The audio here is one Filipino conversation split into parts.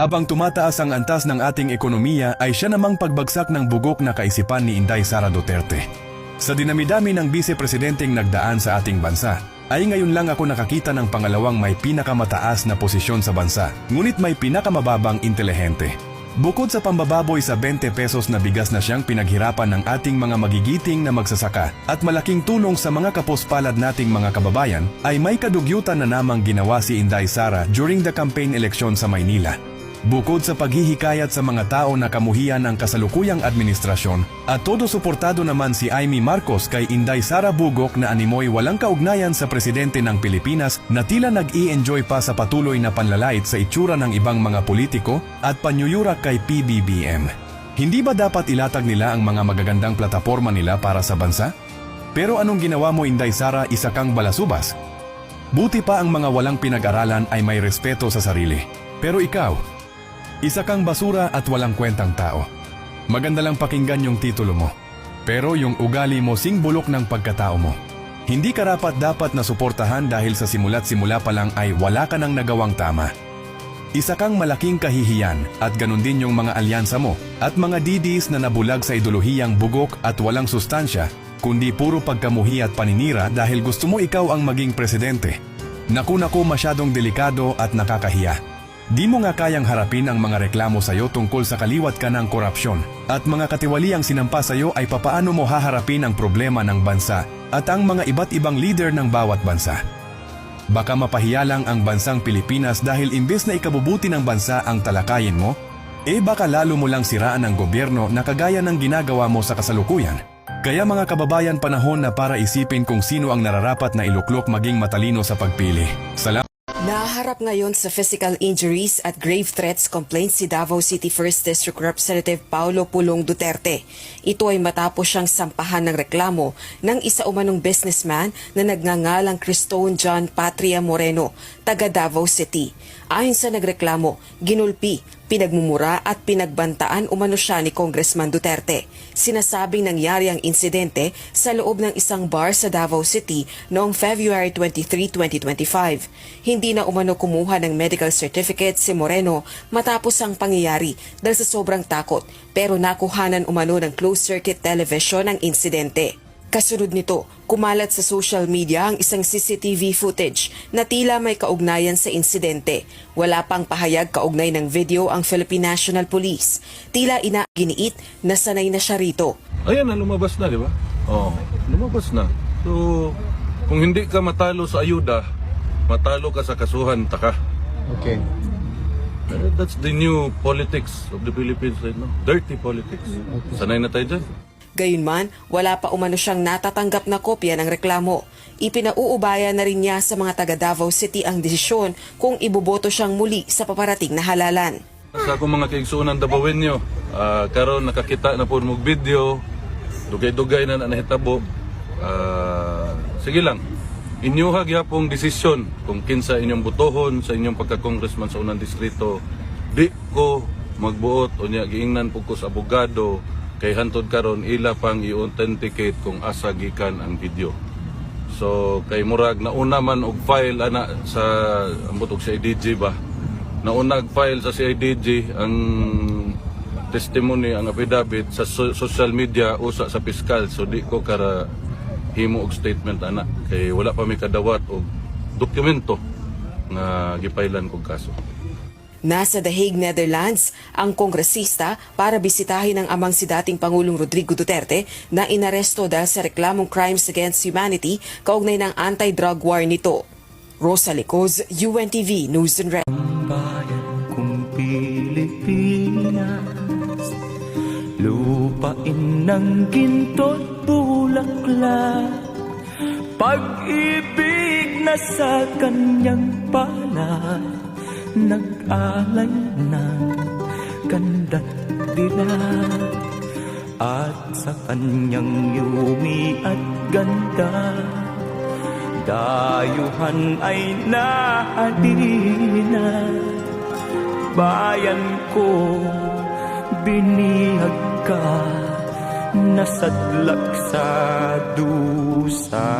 Habang tumataas ang antas ng ating ekonomiya ay siya namang pagbagsak ng bugok na kaisipan ni Inday Sara Duterte. Sa dinamidami ng vice-presidenteng nagdaan sa ating bansa, ay ngayon lang ako nakakita ng pangalawang may pinakamataas na posisyon sa bansa, ngunit may pinakamababang intelihente. Bukod sa pambababoy sa 20 pesos na bigas na siyang pinaghirapan ng ating mga magigiting na magsasaka at malaking tulong sa mga kapospalad nating mga kababayan, ay may kadugyutan na namang ginawa si Inday Sara during the campaign election sa Maynila. Bukod sa paghihikayat sa mga tao na kamuhian ng kasalukuyang administrasyon, at todo suportado naman si Amy Marcos kay Inday Sara Bugok na animoy walang kaugnayan sa presidente ng Pilipinas na tila nag-i-enjoy pa sa patuloy na panlalait sa itsura ng ibang mga politiko at panyuyurak kay PBBM. Hindi ba dapat ilatag nila ang mga magagandang plataforma nila para sa bansa? Pero anong ginawa mo Inday Sara isa kang balasubas? Buti pa ang mga walang pinag-aralan ay may respeto sa sarili. Pero ikaw, isa kang basura at walang kwentang tao. Maganda lang pakinggan yung titulo mo. Pero yung ugali mo sing bulok ng pagkatao mo. Hindi ka rapat dapat na suportahan dahil sa simula't simula pa lang ay wala ka nang nagawang tama. Isa kang malaking kahihiyan at ganun din yung mga alyansa mo at mga didis na nabulag sa ideolohiyang bugok at walang sustansya kundi puro pagkamuhi at paninira dahil gusto mo ikaw ang maging presidente. Naku naku masyadong delikado at nakakahiya. Di mo nga kayang harapin ang mga reklamo sa iyo tungkol sa kaliwat ka ng korupsyon at mga katiwaliang sinampa sa iyo ay papaano mo haharapin ang problema ng bansa at ang mga iba't ibang leader ng bawat bansa. Baka mapahiya lang ang bansang Pilipinas dahil imbes na ikabubuti ng bansa ang talakayin mo, eh baka lalo mo lang siraan ang gobyerno na kagaya ng ginagawa mo sa kasalukuyan. Kaya mga kababayan panahon na para isipin kung sino ang nararapat na iluklok maging matalino sa pagpili. Salamat. Naharap ngayon sa physical injuries at grave threats complaints si Davao City 1st District Representative Paulo Pulong Duterte. Ito ay matapos siyang sampahan ng reklamo ng isa umanong businessman na nagngangalang Cristone John Patria Moreno, taga Davao City. Ayon sa nagreklamo, ginulpi, pinagmumura at pinagbantaan umano siya ni Congressman Duterte. Sinasabing nangyari ang insidente sa loob ng isang bar sa Davao City noong February 23, 2025. Hindi na umano kumuha ng medical certificate si Moreno matapos ang pangyayari dahil sa sobrang takot pero nakuhanan umano ng closed-circuit television ang insidente. Kasunod nito, kumalat sa social media ang isang CCTV footage na tila may kaugnayan sa insidente. Wala pang pahayag kaugnay ng video ang Philippine National Police. Tila inaginiit na sanay na siya rito. Ayan na, lumabas na, di ba? Oo, lumabas na. So, kung hindi ka matalo sa ayuda, matalo ka sa kasuhan, taka. Okay. That's the new politics of the Philippines right now. Dirty politics. Sanay na tayo dyan. Gayunman, wala pa umano siyang natatanggap na kopya ng reklamo. Ipinauubaya na rin niya sa mga taga Davao City ang desisyon kung iboboto siyang muli sa paparating na halalan. Sa akong mga kaigsunan dabawin nyo, ah, karon nakakita na po mong video, dugay-dugay na na nahitabo. Ah, sige lang, inyuha gyapong desisyon kung kinsa inyong butohon sa inyong pagka-congressman sa unang distrito. Di ko magbuot o niya giingnan po ko sa abogado kay hantod karon ila pang i-authenticate kung asa gikan ang video. So kay murag nauna man og file ana sa ambot og sa IDG ba. Nauna og file sa CIDG ang testimony ang affidavit sa so- social media usa sa piskal so di ko kara himo og statement ana kay wala pa mi kadawat og dokumento nga gipailan kog kaso. Nasa The Hague, Netherlands, ang kongresista para bisitahin ang amang si dating Pangulong Rodrigo Duterte na inaresto dahil sa reklamong crimes against humanity kaugnay ng anti-drug war nito. Rosa Licoz, UNTV News and Red. Lupain ng ginto't bulaklak Pag-ibig na sa kanyang palad Nag-alay ng ganda't dilag At sa kanyang yumi at ganda Dayuhan ay nahalina Bayan ko binihag ka Nasadlak sa dusa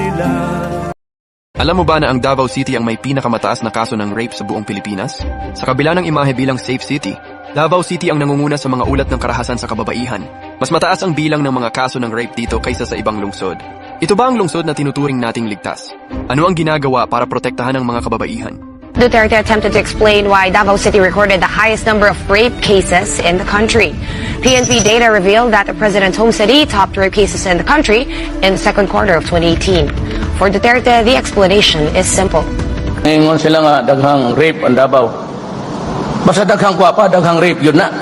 sila Alam mo ba na ang Davao City ang may pinakamataas na kaso ng rape sa buong Pilipinas? Sa kabila ng imahe bilang safe city, Davao City ang nangunguna sa mga ulat ng karahasan sa kababaihan. Mas mataas ang bilang ng mga kaso ng rape dito kaysa sa ibang lungsod. Ito ba ang lungsod na tinuturing nating ligtas? Ano ang ginagawa para protektahan ang mga kababaihan? Duterte attempted to explain why Davao City recorded the highest number of rape cases in the country. PNP data revealed that the president's home city topped rape cases in the country in the second quarter of 2018. For Duterte, the explanation is simple. Ngayon sila nga daghang rape ang Davao. Basta daghang kwapa, daghang rape yun na.